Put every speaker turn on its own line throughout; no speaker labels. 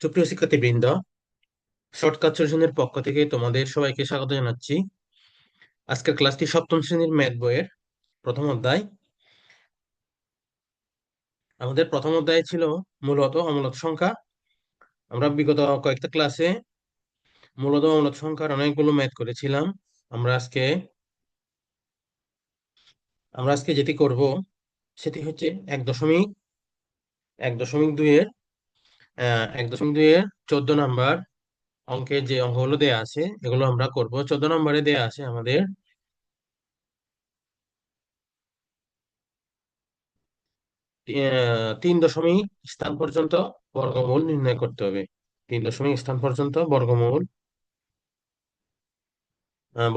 সুপ্রিয় শিক্ষার্থীবৃন্দ, শর্টকাট সলিউশনের পক্ষ থেকে তোমাদের সবাইকে স্বাগত জানাচ্ছি। আজকের ক্লাসটি সপ্তম শ্রেণির ম্যাথ বইয়ের প্রথম অধ্যায়। আমাদের প্রথম অধ্যায় ছিল মূলত অমূলত সংখ্যা। আমরা বিগত কয়েকটা ক্লাসে মূলত অমূলত সংখ্যার অনেকগুলো ম্যাথ করেছিলাম। আমরা আজকে আমরা আজকে যেটি করব সেটি হচ্ছে এক দশমিক এক দশমিক দুইয়ের এক দশমিক দুইয়ের চোদ্দ নাম্বার অঙ্কের যে অঙ্কগুলো দেয়া আছে, এগুলো আমরা করব। চোদ্দ নম্বরে দেয়া আছে আমাদের তিন দশমিক স্থান পর্যন্ত বর্গমূল নির্ণয় করতে হবে। তিন দশমিক স্থান পর্যন্ত বর্গমূল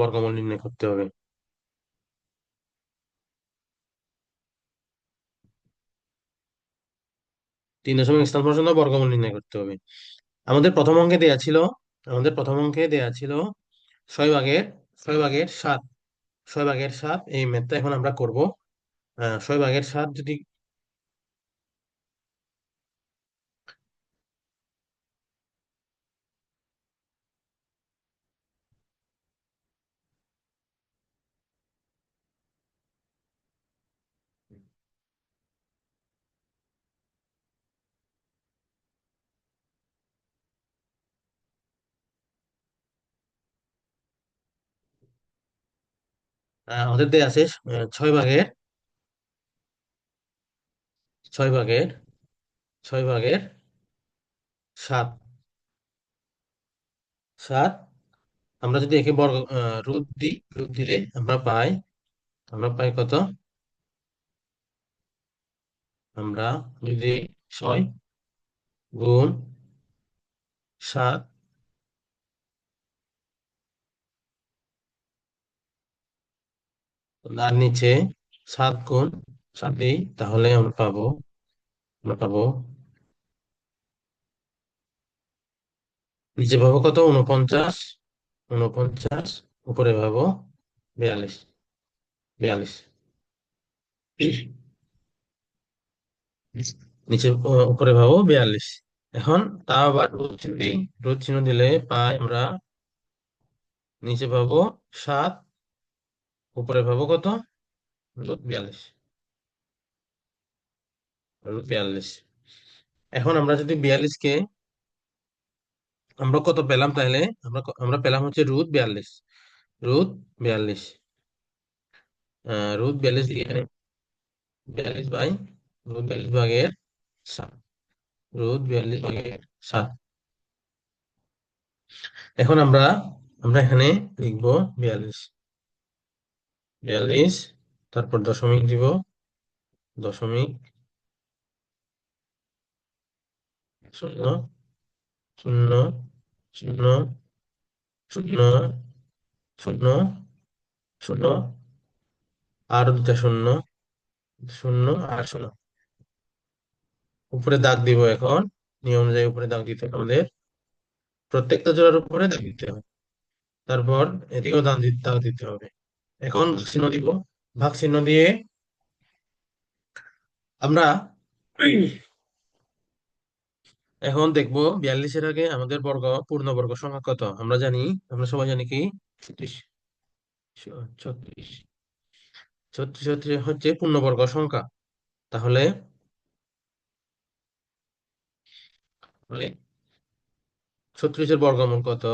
বর্গমূল নির্ণয় করতে হবে। তিন দশমিক স্থান পর্যন্ত বর্গমূল নির্ণয় করতে হবে। আমাদের প্রথম অঙ্কে দেয়া ছিল, আমাদের প্রথম অঙ্কে দেয়া ছিল ছয় ভাগের ছয় ভাগের সাত, ছয় ভাগের সাত, এই ম্যাথটা এখন আমরা করব। ছয় ভাগের সাত যদি আমাদের দেয়া আছে ছয় ভাগের ছয় ভাগের ছয় ভাগের সাত। সাত। আমরা যদি একে বর্গ রুট দিই, রুট দিলে আমরা পাই আমরা পাই কত? আমরা যদি ছয় গুণ সাত তার নিচে সাত গুণ সাত দিই তাহলে আমরা পাবো আমরা পাবো নিচে পাবো কত? উনপঞ্চাশ উনপঞ্চাশ উপরে পাবো বিয়াল্লিশ বিয়াল্লিশ। নিচে উপরে পাবো বিয়াল্লিশ। এখন তা আবার রোদ চিহ্ন দিই রোদ দিলে পাই আমরা নিচে পাবো সাত উপরে পাবো কত? রোদ বিয়াল্লিশ। রোদ বিয়াল্লিশ। এখন আমরা যদি বিয়াল্লিশকে আমরা কত পেলাম তাহলে? আমরা আমরা পেলাম হচ্ছে রুট বিয়াল্লিশ। রুট বিয়াল্লিশ। রুট বিয়াল্লিশ এখানে বিয়াল্লিশ বাই রুট বিয়াল্লিশ ভাগের সাত। রুট বিয়াল্লিশ ভাগের সাত। এখন আমরা আমরা এখানে লিখব বিয়াল্লিশ। বিয়াল্লিশ, তারপর দশমিক দিব, দশমিক শূন্য শূন্য শূন্য শূন্য শূন্য শূন্য, আর দুটা শূন্য শূন্য আর শূন্য। উপরে দাগ দিব এখন, নিয়ম অনুযায়ী উপরে দাগ দিতে হবে আমাদের। প্রত্যেকটা জোড়ার উপরে দাগ দিতে হবে। তারপর এদিকেও দাগ দিতে হবে। এখন চিহ্ন দিব। ভাগ চিহ্ন দিয়ে আমরা এখন দেখব বিয়াল্লিশের আগে আমাদের বর্গ পূর্ণবর্গ সংখ্যা কত? আমরা জানি আমরা সবাই জানি কি? ছত্রিশ। ছত্রিশ। ছত্রিশ ছত্রিশ হচ্ছে পূর্ণবর্গ সংখ্যা। তাহলে ছত্রিশের বর্গমূল কত?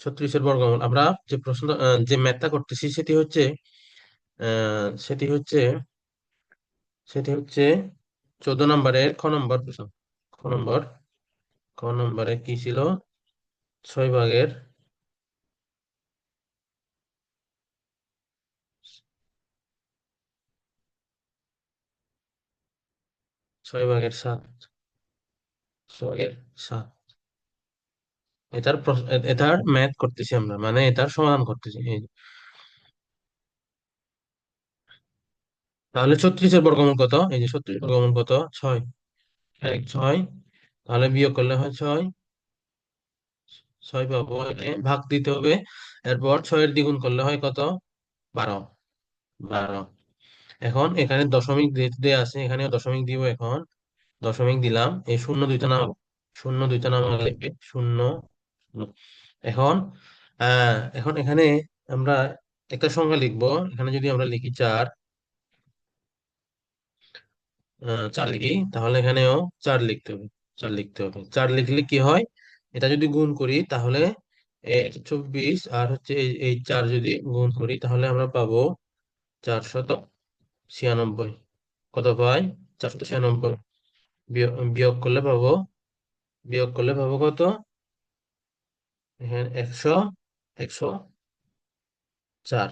ছত্রিশের বর্গমূল আমরা যে প্রশ্ন যে ম্যাথটা করতেছি, সেটি হচ্ছে সেটি হচ্ছে সেটি হচ্ছে চোদ্দ নম্বরের খ নম্বর খ নম্বর, খ নম্বরে কি ছিল? ছয় ভাগের ছয় ভাগের সাত। ছয়ের সাত। এটার এটার ম্যাথ করতেছি আমরা মানে এটার সমাধান করতেছি তাহলে ছত্রিশের বর্গমূল কত? এই যে ছত্রিশ বর্গমূল কত? ছয়। এক, ছয়। তাহলে বিয়োগ করলে হয় ছয়। ছয় পাবো ভাগ দিতে হবে। এরপর ছয়ের দ্বিগুণ করলে হয় কত? বারো। বারো। এখন এখানে দশমিক দেওয়া আছে এখানে দশমিক দিব এখন। দশমিক দিলাম, এই শূন্য দুইটা নাম, শূন্য দুইটা নাম লিখবে শূন্য শূন্য। এখন এখন এখানে আমরা একটা সংখ্যা লিখব। এখানে যদি আমরা লিখি চার চার লিখি, তাহলে এখানেও চার লিখতে হবে, চার লিখতে হবে। চার লিখলে কি হয়? এটা যদি গুণ করি, তাহলে চব্বিশ আর হচ্ছে এই চার যদি গুণ করি, তাহলে আমরা পাবো চারশত ছিয়ানব্বই। কত পাই? চারশত ছিয়ানব্বই। বিয়োগ করলে পাবো, বিয়োগ করলে পাবো কত? এখানে একশো একশো চার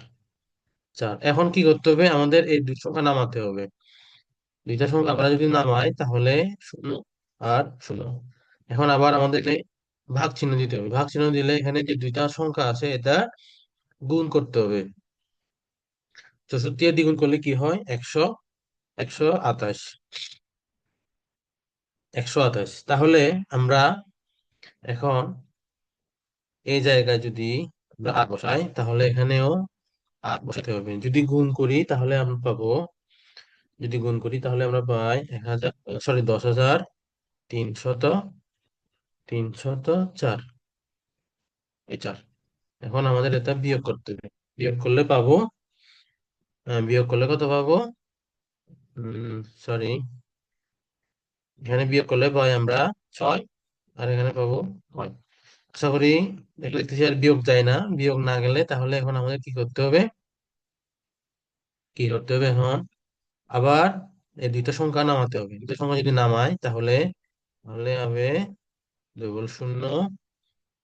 চার। এখন কি করতে হবে? আমাদের এই দুই সংখ্যা নামাতে হবে। দুইটা সংখ্যা আমরা যদি নামাই তাহলে শূন্য আর শূন্য। এখন আবার আমাদেরকে ভাগ চিহ্ন দিতে হবে। ভাগ চিহ্ন দিলে এখানে যে দুইটা সংখ্যা আছে এটা গুণ করতে হবে। চৌষট্টি দ্বিগুণ করলে কি হয়? একশো একশো আঠাশ একশো আঠাশ। তাহলে আমরা এখন এই জায়গায় যদি আমরা আট বসাই, তাহলে এখানেও আট বসাতে হবে। যদি গুণ করি, তাহলে আমরা পাবো, যদি গুণ করি, তাহলে আমরা পাই এক হাজার সরি দশ হাজার তিনশত তিনশত চার। এই চার। এখন আমাদের এটা বিয়োগ করতে হবে। বিয়োগ করলে পাবো বিয়োগ করলে কত পাবো? সরি এখানে বিয়োগ করলে পাই আমরা ছয়, আর এখানে পাবো নয়। আশা করি দেখতেছি আর বিয়োগ যায় না, বিয়োগ না গেলে তাহলে এখন আমাদের কি করতে হবে? কি করতে হবে এখন? আবার এই দুইটা সংখ্যা নামাতে হবে। দুইটা সংখ্যা যদি নামাই, তাহলে তাহলে হবে ডবল শূন্য।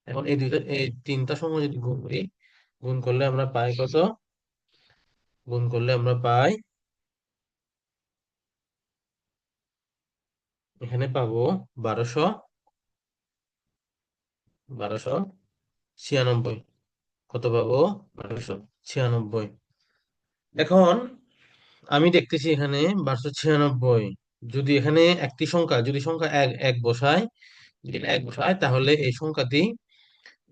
এখন এই দুইটা, এই তিনটা সংখ্যা যদি গুণ করি, গুণ করলে আমরা পাই কত? গুণ করলে আমরা পাই এখানে পাবো বারোশো। বারোশো ছিয়ানব্বই। কত পাবো? বারোশো ছিয়ানব্বই। এখন আমি দেখতেছি এখানে বারোশো ছিয়ানব্বই। যদি এখানে একটি সংখ্যা, যদি সংখ্যা এক এক বসায়, যদি এক বসায়, তাহলে এই সংখ্যাটি,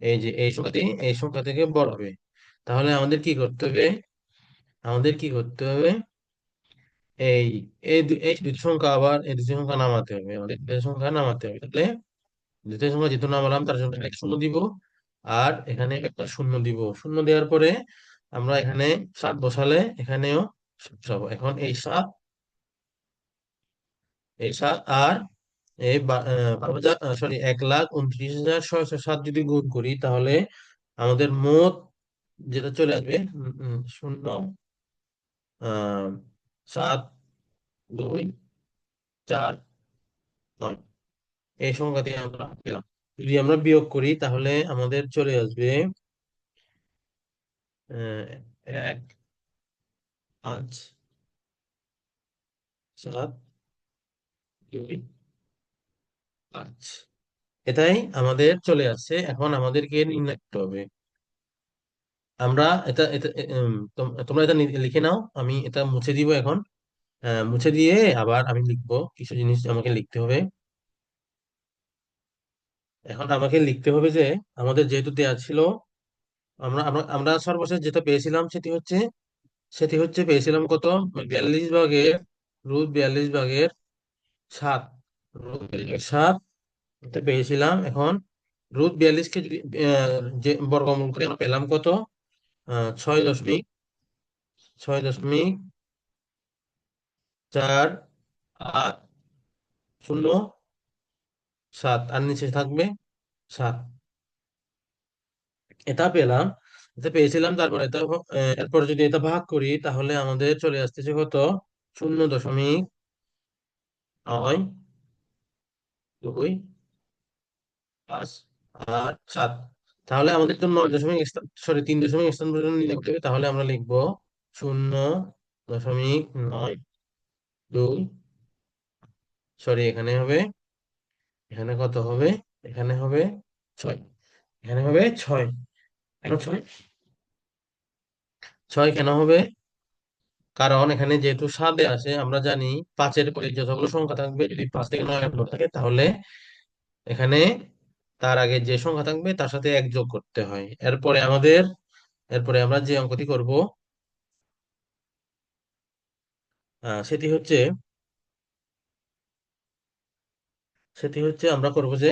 এই যে এই সংখ্যাটি, এই সংখ্যা থেকে বড় হবে। তাহলে আমাদের কি করতে হবে? আমাদের কি করতে হবে? এই এই দুটি সংখ্যা আবার এই দুটি সংখ্যা নামাতে হবে। আমাদের সংখ্যা নামাতে হবে। তাহলে দুটি সংখ্যা যেহেতু নামালাম তার জন্য একটা শূন্য দিব। আর এখানে একটা শূন্য দিব। শূন্য দেওয়ার পরে আমরা এখানে সাত বসালে এখানেও বসাবো এখন এই সাত এই সাত আর এই সরি এক লাখ উনত্রিশ হাজার ছয়শো সাত যদি গুণ করি, তাহলে আমাদের মোট যেটা চলে আসবে শূন্য সাত, দুই, চার, নয়। এই সংখ্যাটি আমরা পেলাম। যদি আমরা বিয়োগ করি, তাহলে আমাদের চলে আসবে এক, পাঁচ, সাত পাঁচ। এটাই আমাদের চলে আসছে। এখন আমাদেরকে নির্ণয় করতে হবে। আমরা এটা তোমরা এটা লিখে নাও। আমি এটা মুছে দিব এখন। মুছে দিয়ে আবার আমি লিখব। কিছু জিনিস আমাকে লিখতে হবে। এখন আমাকে লিখতে হবে যে আমাদের যেহেতু দেয়া ছিল, আমরা আমরা সর্বশেষ যেটা পেয়েছিলাম সেটি হচ্ছে সেটি হচ্ছে পেয়েছিলাম কত? বিয়াল্লিশ ভাগের রুট বিয়াল্লিশ ভাগের সাত। রুট সাত, এটা পেয়েছিলাম। এখন রুট বিয়াল্লিশকে যে বর্গমূল করে পেলাম কত? ছয় দশমিক ছয় দশমিক চার আট শূন্য। সাত, আর নিচে থাকবে সাত। এটা পেলাম, এটা পেয়েছিলাম, তারপর এটা এরপর যদি এটা ভাগ করি, তাহলে আমাদের চলে আসতেছে কত? শূন্য দশমিক নয় দুই পাঁচ আট সাত। তাহলে আমাদের তো নয় দশমিক স্থান সরি তিন দশমিক স্থান পর্যন্ত নিয়ে করতে হবে, তাহলে আমরা লিখব শূন্য দশমিক নয় দুই। সরি এখানে হবে এখানে কত হবে? এখানে হবে ছয়। এখানে হবে ছয়। ছয়? ছয় কেন হবে? কারণ এখানে যেহেতু সাতে আছে, আমরা জানি পাঁচের পরে যতগুলো সংখ্যা থাকবে, যদি পাঁচ থেকে নয় থাকে, তাহলে এখানে তার আগে যে সংখ্যা থাকবে, তার সাথে এক যোগ করতে হয়। এরপরে আমাদের, এরপরে আমরা যে অঙ্কটি করব সেটি হচ্ছে সেটি হচ্ছে আমরা করব যে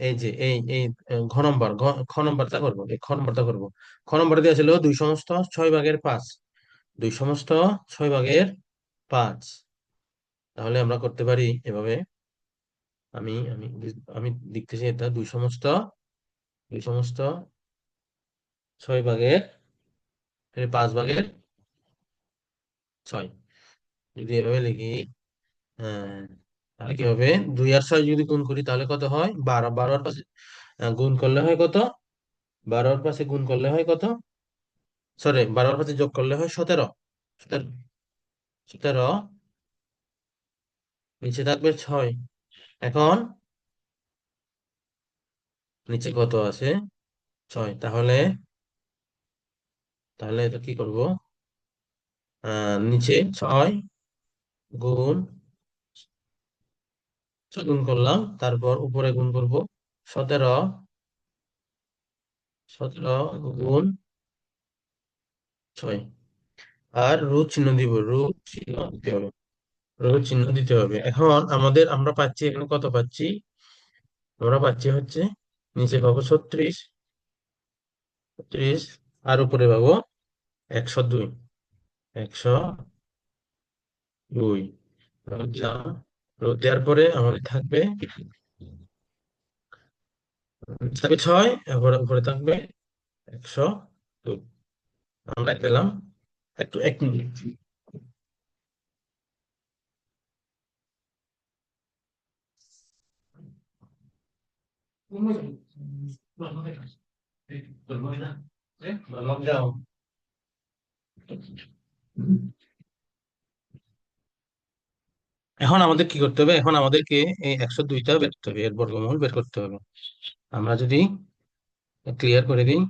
এই যে, এই এই ঘ নম্বর খ নম্বরটা করব, এই খ নম্বরটা করব। খ নম্বরে দেওয়া ছিল দুই সমস্ত ছয় ভাগের পাঁচ। দুই সমস্ত ছয় ভাগের পাঁচ। তাহলে আমরা করতে পারি এভাবে। আমি আমি আমি লিখতেছি এটা, দুই সমস্ত দুই সমস্ত ছয় ভাগের পাঁচ ভাগের ছয়। যদি এভাবে লিখি হ্যাঁ তাহলে কি হবে? দুই আর ছয় যদি গুণ করি তাহলে কত হয়? বারো। বারোর পাশে গুণ করলে হয় কত? বারোর পাশে গুণ করলে হয় কত? সরি বারোর পাশে যোগ করলে হয় সতেরো। সতেরো। সতেরো নিচে থাকবে ছয়। এখন নিচে কত আছে? ছয়। তাহলে তাহলে এটা কি করব? আহ নিচে ছয় গুণ গুণ করলাম, তারপর উপরে গুণ করব। সতেরো সতেরো গুণ ছয়। আর রু চিহ্ন দিব রু চিহ্ন দিতে হবে। রু চিহ্ন দিতে হবে। এখন আমাদের আমরা পাচ্ছি, এখানে কত পাচ্ছি? আমরা পাচ্ছি হচ্ছে নিচে পাবো ছত্রিশ ছত্রিশ, আর উপরে পাবো একশো দুই। একশো দুই। দেওয়ার পরে আমাদের থাকবে থাকবে ছয় উপরে থাকবে একশো দুই আমরা পেলাম একটু এক মিনিট। এখন আমাদের কি করতে হবে? এখন আমাদেরকে এই একশো দুইটা বের করতে হবে, এর বর্গমূল বের করতে হবে। আমরা যদি ক্লিয়ার করে দিই।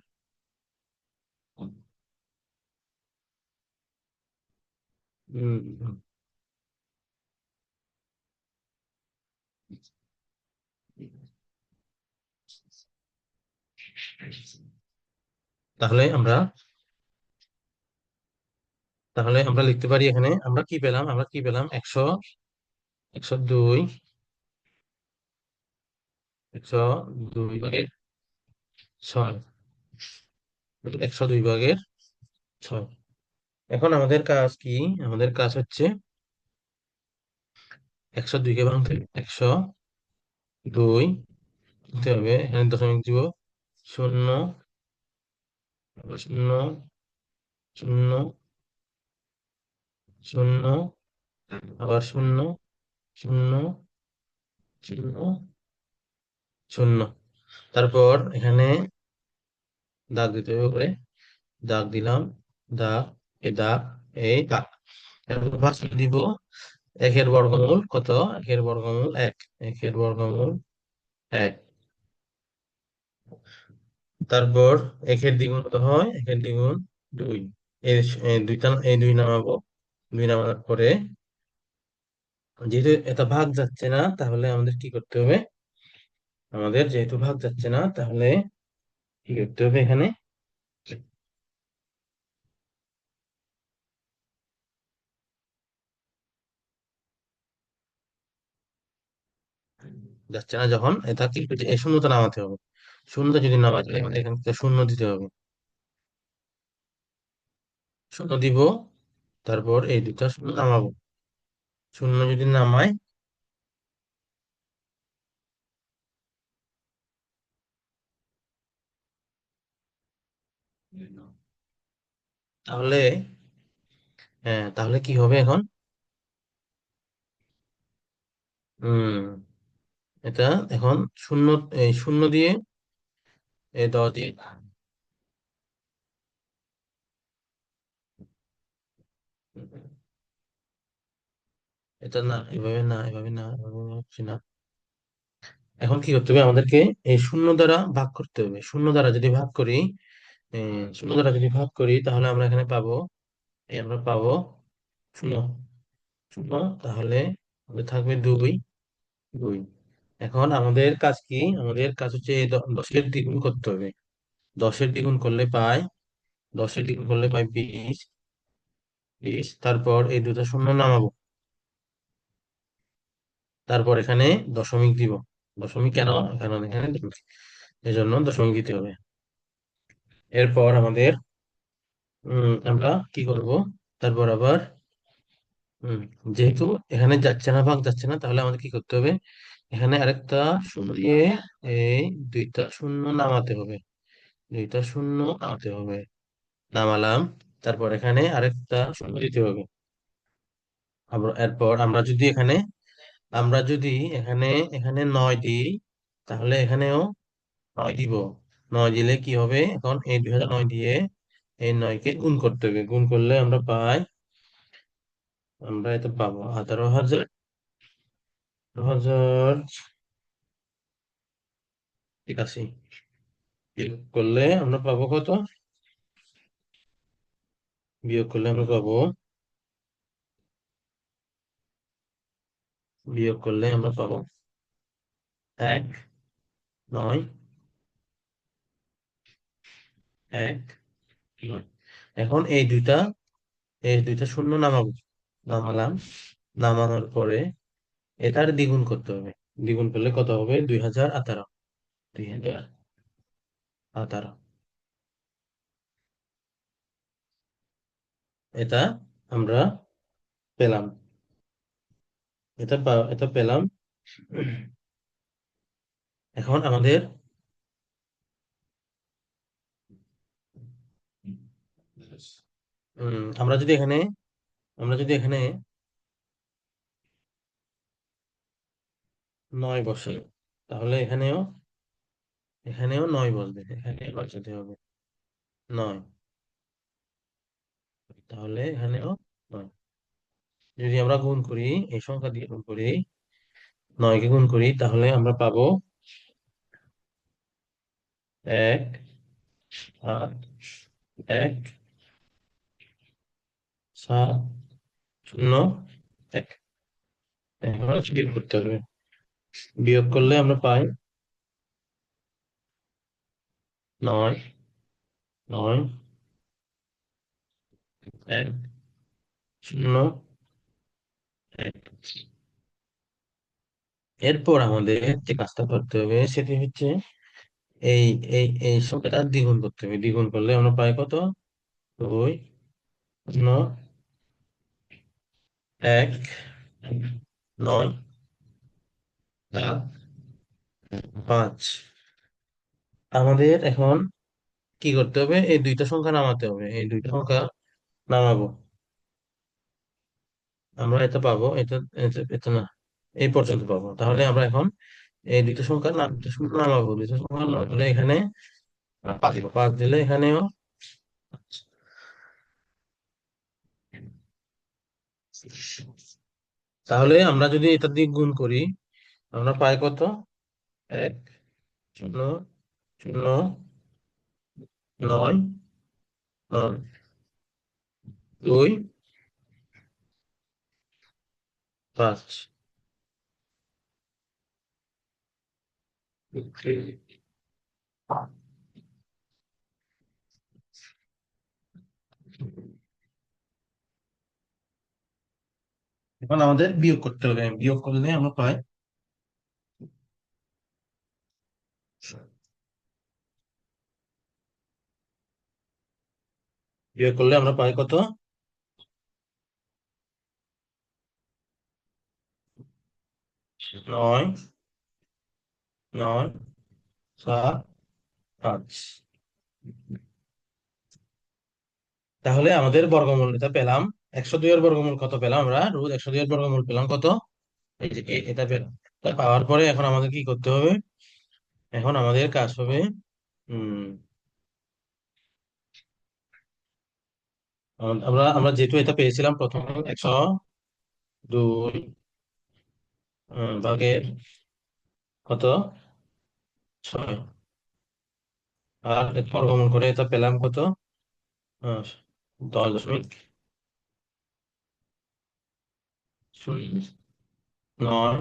তাহলে আমরা তাহলে আমরা লিখতে পারি এখানে, আমরা কি পেলাম? আমরা কি পেলাম? একশো একশো দুই একশো দুই ভাগের ছয়। একশো দুই ভাগের ছয়। এখন আমাদের কাজ কি? আমাদের কাজ হচ্ছে একশো দুইকে ভাঙতে একশো দুই দিতে হবে। এখানে দশমিক দিব শূন্য শূন্য শূন্য শূন্য, আবার শূন্য শূন্য শূন্য শূন্য। তারপর এখানে দাগ দিতে হবে দাগ দিলাম, দাগ, এ দাগ এই দাগ। এরপর দিব একের বর্গমূল কত? একের বর্গমূল এক, একের বর্গমূল এক। তারপর একের দ্বিগুণ কত হয়? একের দ্বিগুণ দুই। এই দুইটা, এই দুই নামাবো। দুই নামানোর পরে যেহেতু এটা ভাগ যাচ্ছে না, তাহলে আমাদের কি করতে হবে? আমাদের যেহেতু ভাগ যাচ্ছে না, তাহলে কি করতে হবে এখানে? যাচ্ছে না যখন, এটা কি এই শূন্যতা নামাতে হবে। শূন্যতা যদি নামা যায় আমাদের এখান থেকে শূন্য দিতে হবে। শূন্য দিব, তারপর এই দুটা শূন্য নামাবো। শূন্য যদি নামায় তাহলে হ্যাঁ তাহলে কি হবে এখন? হম, এটা এখন শূন্য শূন্য দিয়ে দশ দিয়ে। এটা না, এভাবে না এভাবে না, এভাবে হচ্ছে না। এখন কি করতে হবে? আমাদেরকে এই শূন্য দ্বারা ভাগ করতে হবে। শূন্য দ্বারা যদি ভাগ করি শূন্য দ্বারা যদি ভাগ করি, তাহলে আমরা এখানে পাবো আমরা পাবো শূন্য। শূন্য, তাহলে থাকবে দুই দুই। এখন আমাদের কাজ কি? আমাদের কাজ হচ্ছে দশের দ্বিগুণ করতে হবে। দশের দ্বিগুণ করলে পাই, দশের দ্বিগুণ করলে পাই বিশ বিশ, তারপর এই দুটা শূন্য নামাবো। তারপর এখানে দশমিক দিব। দশমিক কেন? কারণ এখানে এই জন্য দশমিক দিতে হবে। এরপর আমাদের আমরা কি করব? তারপর আবার যেহেতু এখানে যাচ্ছে না, ভাগ যাচ্ছে না, তাহলে আমাদের কি করতে হবে? এখানে আরেকটা শূন্য দিয়ে এই দুইটা শূন্য নামাতে হবে। দুইটা শূন্য নামাতে হবে। নামালাম। তারপর এখানে আরেকটা শূন্য দিতে হবে। এরপর আমরা যদি এখানে আমরা যদি এখানে এখানে নয় দিই, তাহলে এখানেও নয় দিব। নয় দিলে কি হবে? এখন এই দুই হাজার নয় দিয়ে এই নয়কে গুণ করতে হবে। গুণ করলে আমরা পাই, আমরা এটা পাবো আঠারো হাজার হাজার ঠিক আছে বিয়োগ করলে আমরা পাবো কত? বিয়োগ করলে আমরা পাবো বিয়োগ করলে আমরা পাবো এক, নয় এক, নয়। এখন এই দুইটা এই দুইটা শূন্য নামাবো। নামালাম। নামানোর পরে এটার দ্বিগুণ করতে হবে। দ্বিগুণ করলে কত হবে? দুই হাজার আঠারো। দুই হাজার আঠারো। এটা আমরা পেলাম। এটা এটা পেলাম। এখন আমাদের আমরা যদি এখানে, আমরা যদি এখানে নয় বসে তাহলে এখানেও এখানেও নয় বসবে, এখানে বসাতে হবে। নয়। তাহলে এখানেও যদি আমরা গুণ করি, এই সংখ্যা দিয়ে গুণ করি, নয়কে গুণ করি, তাহলে আমরা পাবো এক, আট, এক, সাত, শূন্য, এক। বিয়োগ করতে হবে। বিয়োগ করলে আমরা পাই নয় নয়, এক, শূন্য এরপর আমাদের যে কাজটা করতে হবে, সেটি হচ্ছে এই এই এই সংখ্যাটা দ্বিগুণ করতে হবে। দ্বিগুণ করলে আমরা পাই কত? দুই শূন্য এক, নয়, সাত, পাঁচ। আমাদের এখন কি করতে হবে? এই দুইটা সংখ্যা নামাতে হবে। এই দুইটা সংখ্যা নামাবো। আমরা এটা পাবো, এটা এটা না, এই পর্যন্ত পাবো। তাহলে আমরা এখন এই দুইটা সংখ্যা নাম দুইটা সংখ্যা নামাবো দুইটা সংখ্যা নামালে এখানে পাঁচ দিলে এখানেও তাহলে আমরা যদি এটা দিয়ে গুণ করি, আমরা পাই কত? এক, শূন্য শূন্য, নয় নয়, দুই পাঁচ এখন আমাদের বিয়োগ করতে হবে, বিয়োগ করলে আমরা পাই। বিয়োগ করলে আমরা পাই কত? নয় নয় সাত পাঁচ তাহলে আমাদের বর্গমূল এটা পেলাম। একশো দুই এর বর্গমূল কত পেলাম আমরা? রোজ একশো দুই এর বর্গমূল পেলাম কত? এই যে এটা পেলাম। পাওয়ার পরে এখন আমাদের কি করতে হবে? এখন আমাদের কাজ হবে আম- আমরা আমরা যেহেতু এটা পেয়েছিলাম প্রথম, একশো দুই ভাগের কত? ছয়। আর এর বর্গমূল করে এটা পেলাম কত? দশ দশমিক নয়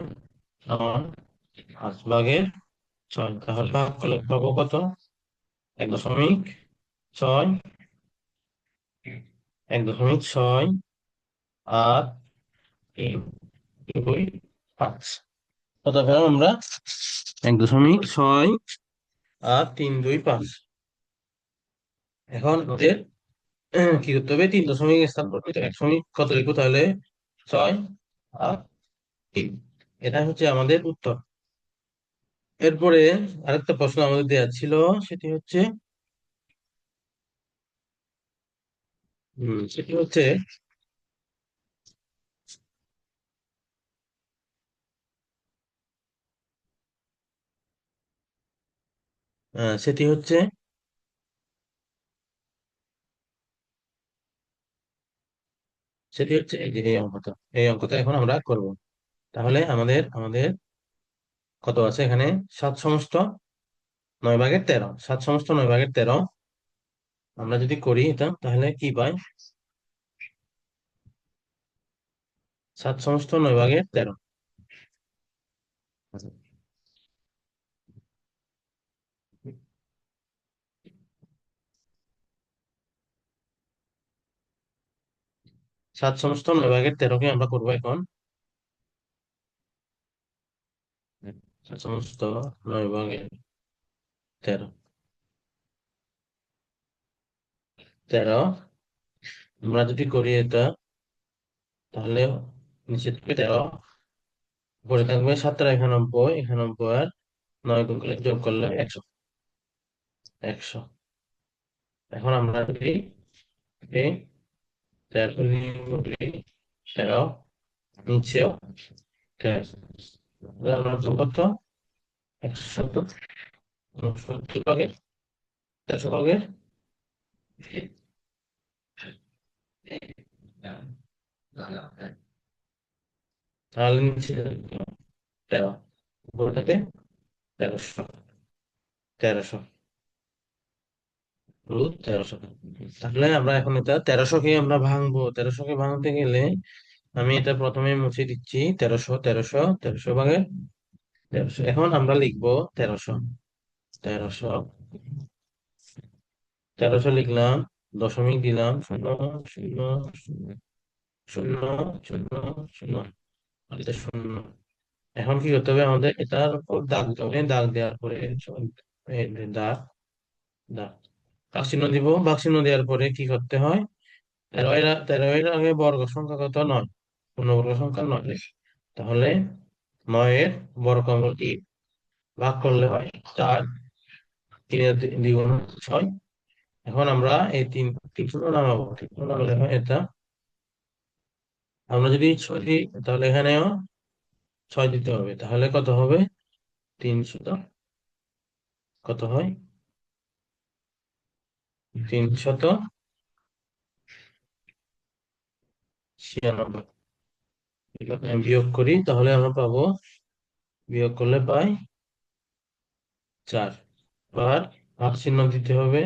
নয় পাঁচ ভাগের ছয়। তাহলে ভাগ করলে পাবো কত? এক দশমিক ছয়। এক দশমিক ছয় আট। দুই। কত পেলাম আমরা? এক দশমিক ছয় আর তিন দুই পাঁচ। এখন আমাদের কি করতে হবে? তিন দশমিক স্থান এক দশমিক কত লিখব তাহলে? ছয় আর তিন। এটা হচ্ছে আমাদের উত্তর। এরপরে আরেকটা প্রশ্ন আমাদের দেওয়া ছিল সেটি হচ্ছে হম সেটি হচ্ছে সেটি হচ্ছে সেটি হচ্ছে এই যে এই অঙ্কটা এই অঙ্কটা এখন আমরা করব। তাহলে আমাদের আমাদের কত আছে এখানে? সাত সমস্ত নয় ভাগের তেরো। সাত সমস্ত নয় ভাগের তেরো আমরা যদি করি এটা, তাহলে কি পাই? সাত সমস্ত নয় ভাগের তেরো। সাত সমস্ত নয়, ভাগের তেরোকে আমরা করব এখন। সাত সমস্ত নয়, ভাগের তেরো। তেরো। আমরা যদি করি এটা, তাহলে নিচে থাকবে তেরো। উপরে থাকবে সাতটা একানব্বই একানব্বই আর নয় গুণ করলে, যোগ করলে একশো। একশো। এখন আমরা যদি করি তেরো নিচেও আমরা কত একশো সত্তর ভাগের তাহলে নিচে তেরো উপরে তেরোশো তেরোশো। তেরোশো তাহলে আমরা এখন এটা তেরোশোকে আমরা ভাঙবো। তেরোশোকে ভাঙতে গেলে আমি এটা প্রথমে মুছে দিচ্ছি, তেরোশো তেরোশো তেরোশো ভাগে তেরোশো। এখন আমরা লিখব তেরোশো তেরোশো তেরোশো লিখলাম, দশমিক দিলাম, শূন্য শূন্য শূন্য শূন্য শূন্য শূন্য শূন্য। এখন কি করতে হবে আমাদের? এটার উপর দাগ দাগ দেওয়ার পরে দাগ দাগ। চিহ্ন দিব বাক চিহ্ন দেওয়ার পরে কি করতে হয়? তেরো এর তেরো এর আগে বর্গ সংখ্যা কত? নয়। পূর্ণবর্গ সংখ্যা নয়। তাহলে নয়ের বর্গ তিন ভাগ করলে হয় চার। দ্বিগুণ ছয়। এখন আমরা এই তিন তিন নামাবো। তিন শূন্য নামালে হয় এটা। আমরা যদি ছয় দিই, তাহলে এখানেও ছয় দিতে হবে। তাহলে কত হবে? তিন শত কত হয়? তিন শত ছিয়ানব্বই বিয়োগ করি, তাহলে আমরা পাবো, বিয়োগ করলে পাই চার। বার ভাগ চিহ্ন দিতে হবে।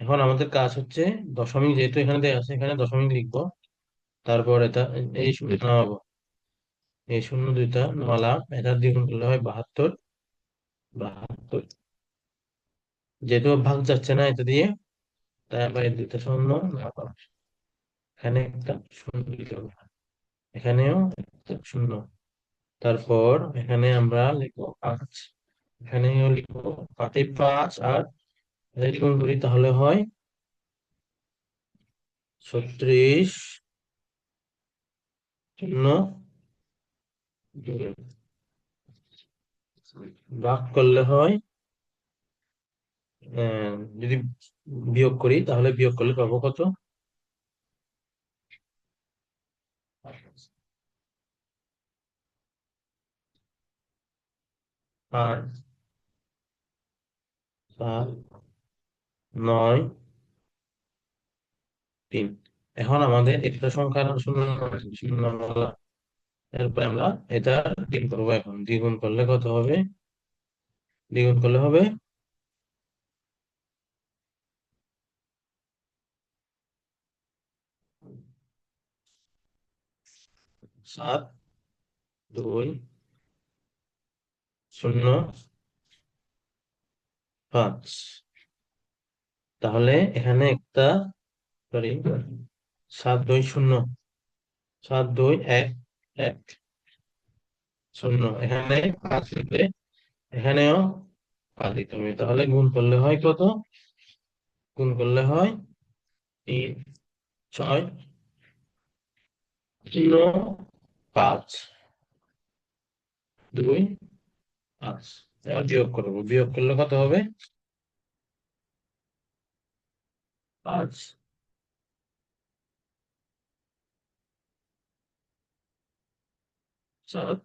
এখন আমাদের কাজ হচ্ছে দশমিক, যেহেতু এখানে দেওয়া আছে, এখানে দশমিক লিখব। তারপর এটা, এই শূন্য নামাবো। এই শূন্য দুইটা নামালাম, এটা দ্বিগুণ করলে হয় বাহাত্তর। বাহাত্তর। যেহেতু ভাগ যাচ্ছে না, এটা দিয়ে শূন্য এখানে একটা শূন্য এখানেও শূন্য। তারপর এখানে আমরা লিখব পাঁচ। এখানেও লিখব পাঁচে পাঁচ, আর দ্বিগুণ করি তাহলে হয় ছত্রিশ শূন্য ভাগ করলে হয় যদি বিয়োগ করি, তাহলে বিয়োগ করলে পাবো কত? আট নয়, তিন। এখন আমাদের একটা সংখ্যা শূন্য এরপর আমরা এটা দ্বিগুণ করব এখন। দ্বিগুণ করলে কত হবে? দ্বিগুণ করলে হবে সাত, দুই, শূন্য, পাঁচ। তাহলে এখানে একটা সরি সাত, দুই, শূন্য। সাত, দুই, এক এক, শূন্য। এখানে পাঁচ লিখলে এখানেও পাঁচ দিতে তাহলে গুণ করলে হয় কত? গুণ করলে হয় তিন, ছয়, শূন্য পাঁচ দুই পাঁচ এবার বিয়োগ করব বিয়োগ করলে কত হবে পাঁচ সাত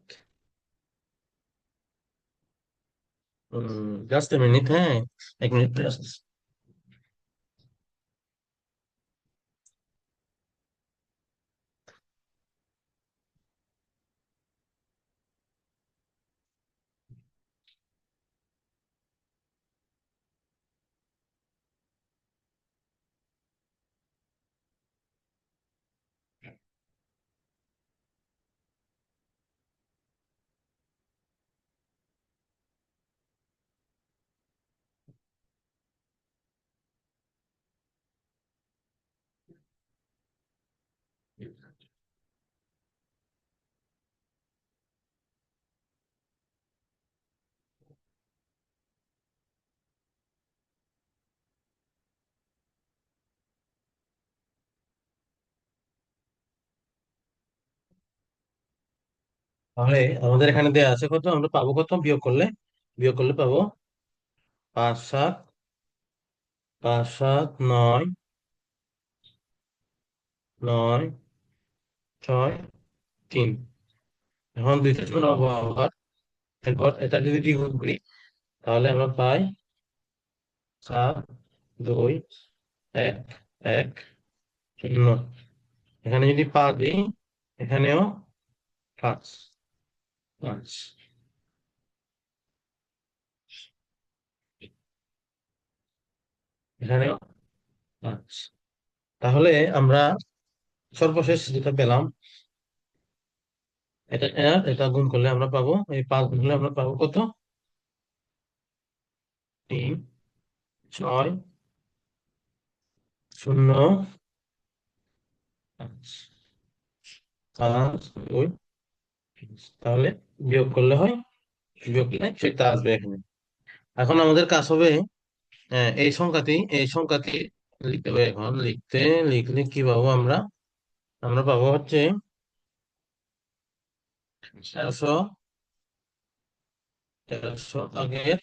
জাস্ট মিনিট হ্যাঁ এক মিনিট আসতেছি তাহলে আমাদের এখানে দেয়া আছে কত? আমরা পাবো কত? বিয়োগ করলে? বিয়োগ করলে পাবো পাঁচ সাত পাঁচ সাত, নয় নয়, ছয়, তিন। এখন দুইটা শূন্য আবার। এরপর এটা যদি দ্বিগুণ করি, তাহলে আমরা পাই সাত, দুই, এক এক, শূন্য। এখানে যদি পাঁচ দিই, এখানেও পাঁচ। এখানেও পাঁচ তাহলে আমরা সর্বশেষ যেটা পেলাম, এটা এটা গুণ করলে আমরা পাবো, এই পাঁচ গুণ করলে আমরা পাবো কত? তিন, ছয়, শূন্য পাঁচ, দুই তাহলে বিয়োগ করলে হয় বিয়োগ করলে সেটা আসবে এখানে। এখন আমাদের কাজ হবে আহ, এই সংখ্যাটি এই সংখ্যাটি লিখতে হবে এখন। লিখতে লিখলে কি পাবো আমরা? আমরা পাবো হচ্ছে তেরোশো তেরোশো আগের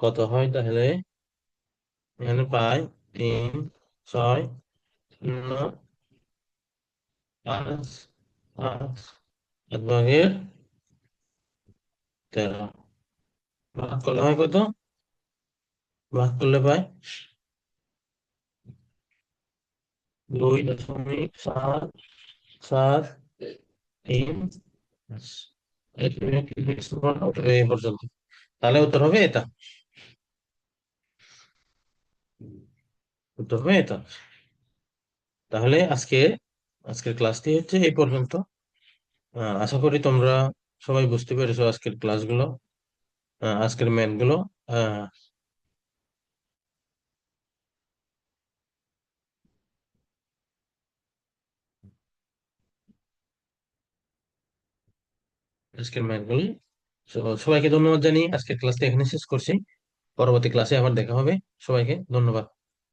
কত হয় তাহলে? এখানে পাই তিন ছয় শূন্য পাঁচ পাঁচ এক ভাগের ভাগ করলে হয় কত? ভাগ করলে পাই? দুই দশমিক সাত সাত তিন। পর্যন্ত। তাহলে উত্তর হবে এটা। উত্তর হবে এটা। তাহলে আজকে আজকের ক্লাসটি হচ্ছে এই পর্যন্ত। আশা করি তোমরা সবাই বুঝতে পেরেছ আজকের ক্লাসগুলো আজকের ম্যাথগুলো আহ, আজকের ম্যাথগুলো সবাইকে ধন্যবাদ জানিয়ে আজকের ক্লাসটা এখানে শেষ করছি। পরবর্তী ক্লাসে আবার দেখা হবে। সবাইকে ধন্যবাদ।